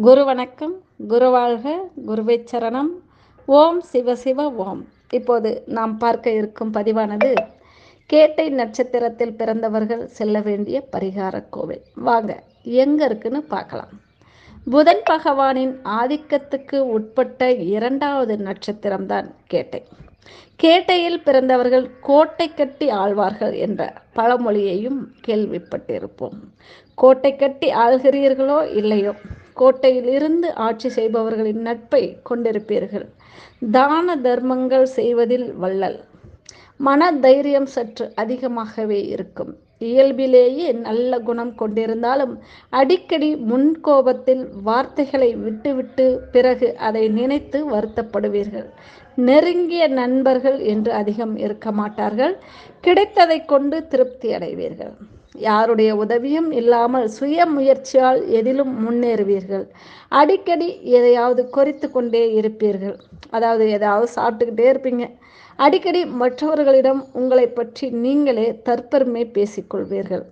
குரு வணக்கம் குருவாழ்க குருவை சரணம். ஓம் சிவ சிவ ஓம். இப்போது நாம் பார்க்க இருக்கும் பதிவானது கேட்டை நட்சத்திரத்தில் பிறந்தவர்கள் செல்ல வேண்டிய பரிகார கோவில். வாங்க எங்க இருக்குன்னு பார்க்கலாம். புதன் பகவானின் ஆதிக்கத்துக்கு உட்பட்ட இரண்டாவது நட்சத்திரம்தான் கேட்டை. கேட்டையில் பிறந்தவர்கள் கோட்டை கட்டி ஆழ்வார்கள் என்ற பழமொழியையும் கேள்விப்பட்டிருப்போம். கோட்டை கட்டி ஆள்கிறீர்களோ இல்லையோ? கோட்டையில் இருந்து ஆட்சி செய்பவர்களின் நட்பை கொண்டிருப்பீர்கள். தான தர்மங்கள் செய்வதில் வள்ளல். மன தைரியம் சற்று அதிகமாகவே இருக்கும். இயல்பிலேயே நல்ல குணம் கொண்டிருந்தாலும் அடிக்கடி முன்கோபத்தில் வார்த்தைகளை விட்டுவிட்டு பிறகு அதை நினைத்து வருத்தப்படுவீர்கள். நெருங்கிய நண்பர்கள் என்று அதிகம் இருக்க மாட்டார்கள். கிடைத்ததை கொண்டு திருப்தி அடைவீர்கள். யாருடைய உதவியும் இல்லாமல் சுய முயற்சியால் எதிலும் முன்னேறுவீர்கள். அடிக்கடி எதையாவது குறித்து கொண்டே இருப்பீர்கள். அதாவது எதாவது சாப்பிட்டுக்கிட்டே இருப்பீங்க. அடிக்கடி மற்றவர்களிடம் உங்களை பற்றி நீங்களே தற்பெருமை பேசிக்கொள்வீர்கள்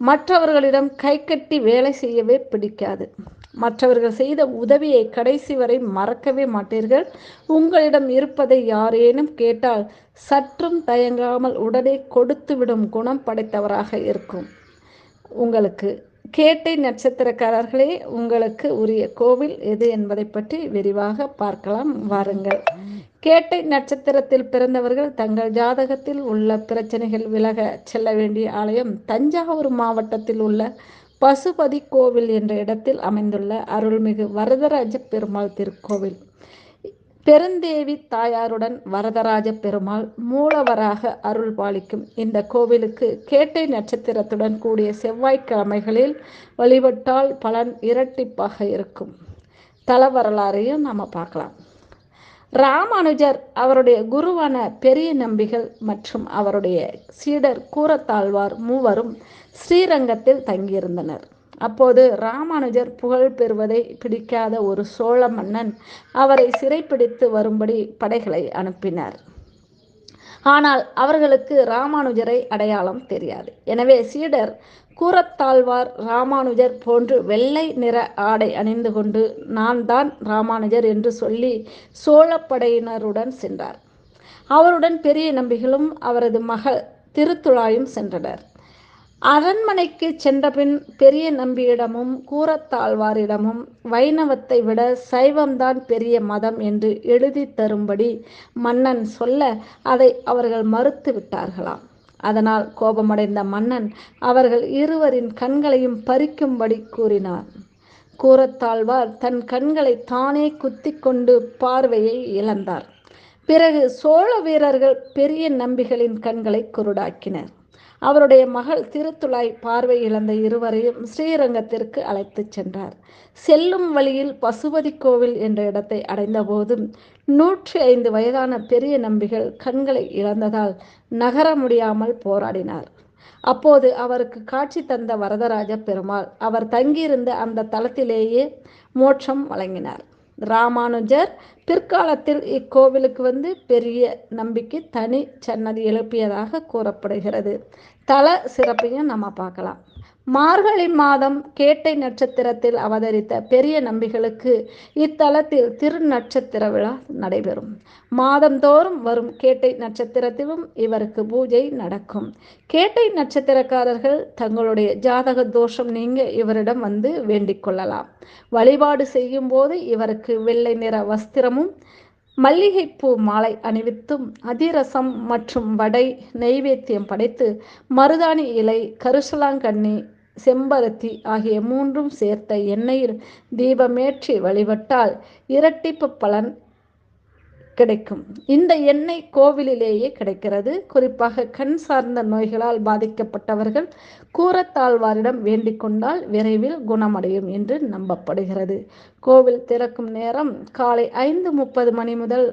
மற்றவர்களிடம் கை கட்டி வேலை செய்யவே பிடிக்காது. மற்றவர்கள் செய்த உதவியை கடைசி வரை மறக்கவே மாட்டீர்கள். உங்களிடம் இருப்பதை யாரேனும் கேட்டால் சற்றும் தயங்காமல் உடனே கொடுத்துவிடும் குணம் படைத்தவராக இருக்கும். உங்களுக்கு கேட்டை நட்சத்திரக்காரர்களே உங்களுக்கு உரிய கோவில் எது என்பதை பற்றி விரிவாக பார்க்கலாம். வாருங்கள். கேட்டை நட்சத்திரத்தில் பிறந்தவர்கள் தங்கள் ஜாதகத்தில் உள்ள பிரச்சனைகள் விலக செல்ல வேண்டிய ஆலயம் தஞ்சாவூர் மாவட்டத்தில் உள்ள பசுபதி கோவில் என்ற இடத்தில் அமைந்துள்ள அருள்மிகு வரதராஜ பெருமாள் திருக்கோவில். பெருந்தேவி தாயாருடன் வரதராஜ பெருமாள் மூலவராக அருள் பாலிக்கும் இந்த கோவிலுக்கு கேட்டை நட்சத்திரத்துடன் கூடிய செவ்வாய்க்கிழமைகளில் வழிபட்டால் பலன் இரட்டிப்பாக இருக்கும். தல வரலாறையும் நம்ம பார்க்கலாம். ராமானுஜர் அவருடைய குருவான பெரிய நம்பிகள் மற்றும் அவருடைய சீடர் கூரத்தாழ்வார் மூவரும் ஸ்ரீரங்கத்தில் தங்கியிருந்தனர். அப்போது ராமானுஜர் புகழ் பெறுவதை பிடிக்காத ஒரு சோழ மன்னன் அவரை சிறைப்பிடித்து வரும்படி படைகளை அனுப்பினார். ஆனால் அவர்களுக்கு ராமானுஜரை அடையாளம் தெரியாது. எனவே சீடர் கூரத்தாழ்வார் ராமானுஜர் போன்று வெள்ளை நிற ஆடை அணிந்து கொண்டு நான் தான் ராமானுஜர் என்று சொல்லி சோழப்படையினருடன் சென்றார். அவருடன் பெரிய நம்பிகளும் அவரது மகள் திருத்துழாயும் சென்றனர். அரண்மனைக்கு சென்றபின் பெரிய நம்பியிடமும் கூரத்தாழ்வாரிடமும் வைணவத்தை விட சைவம்தான் பெரிய மதம் என்று எழுதி தரும்படி மன்னன் சொல்ல அதை அவர்கள் மறுத்து விட்டார்களாம். அதனால் கோபமடைந்த மன்னன் அவர்கள் இருவரின் கண்களையும் பறிக்கும்படி கூறினார் கூரத்தாழ்வார் தன் கண்களை தானே குத்தி கொண்டு பார்வையை இழந்தார். பிறகு சோழ வீரர்கள் பெரிய நம்பிகளின் கண்களை குருடாக்கினர். அவருடைய மகள் திருத்துளாய் பார்வை இழந்த இருவரையும் ஸ்ரீரங்கத்திற்கு அழைத்துச் சென்றார். செல்லும் வழியில் பசுபதி கோவில் என்ற இடத்தை அடைந்தபோதும் நூற்றி ஐந்து வயதான பெரிய நம்பிகள் கண்களை இழந்ததால் நகர முடியாமல் போராடினார். அப்போது அவருக்கு காட்சி தந்த வரதராஜ பெருமாள் அவர் தங்கியிருந்த அந்த தளத்திலேயே மோட்சம் வழங்கினார். ராமானுஜர் பிற்காலத்தில் இக்கோவிலுக்கு வந்து பெரிய நம்பிக்கை தனி சன்னதி எழுப்பியதாக கூறப்படுகிறது. தல சிறப்பையும் நம்ம பார்க்கலாம். மார்கழி மாதம் கேட்டை நட்சத்திரத்தில் அவதரித்த பெரிய நம்பிகளுக்கு இத்தலத்தில் திருநட்சத்திர விழா நடைபெறும். மாதந்தோறும் வரும் கேட்டை நட்சத்திரத்திலும் இவருக்கு பூஜை நடக்கும். கேட்டை நட்சத்திரக்காரர்கள் தங்களுடைய ஜாதக தோஷம் நீங்க இவரிடம் வந்து வேண்டிக் கொள்ளலாம். வழிபாடு செய்யும் போது இவருக்கு வெள்ளை நிற வஸ்திரம் வஸ்திரமும் மல்லிகைப்பூ மாலை அணிவித்தும் அதிரசம் மற்றும் வடை நெய்வேத்தியம் படைத்து மருதாணி இலை கருசலாங்கண்ணி செம்பருத்தி ஆகிய மூன்றும் சேர்த்த எண்ணெயில் தீபமேற்றி வழிபட்டால் இரட்டிப்பு பலன் கிடைக்கும். இந்த எண்ணெய் கோவிலிலேயே கிடைக்கிறது. குறிப்பாக கண் சார்ந்த நோய்களால் பாதிக்கப்பட்டவர்கள் கூரத்தாழ்வாரிடம் வேண்டிக் கொண்டால் விரைவில் குணமடையும் என்று நம்பப்படுகிறது. கோவில் திறக்கும் நேரம் காலை ஐந்து முப்பது மணி முதல்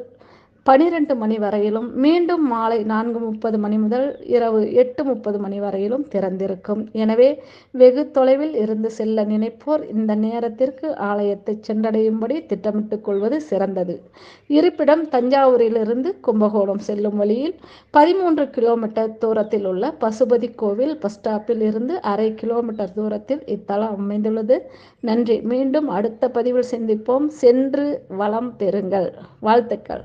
பனிரெண்டு மணி வரையிலும் மீண்டும் மாலை நான்கு முப்பது மணி முதல் இரவு எட்டு முப்பது மணி வரையிலும் திறந்திருக்கும். எனவே வெகு தொலைவில் இருந்து செல்ல நினைப்போர் இந்த நேரத்திற்கு ஆலயத்தை சென்றடையும்படி திட்டமிட்டுக் கொள்வது சிறந்தது. இருப்பிடம் தஞ்சாவூரிலிருந்து கும்பகோணம் செல்லும் வழியில் பதிமூன்று கிலோமீட்டர் தூரத்தில் உள்ள பசுபதி கோவில் பஸ் ஸ்டாப்பில் இருந்து அரை கிலோமீட்டர் தூரத்தில் இத்தலம் அமைந்துள்ளது. நன்றி. மீண்டும் அடுத்த பதிவில் சந்திப்போம். சென்று வளம் பெறுங்கள். வாழ்த்துக்கள்.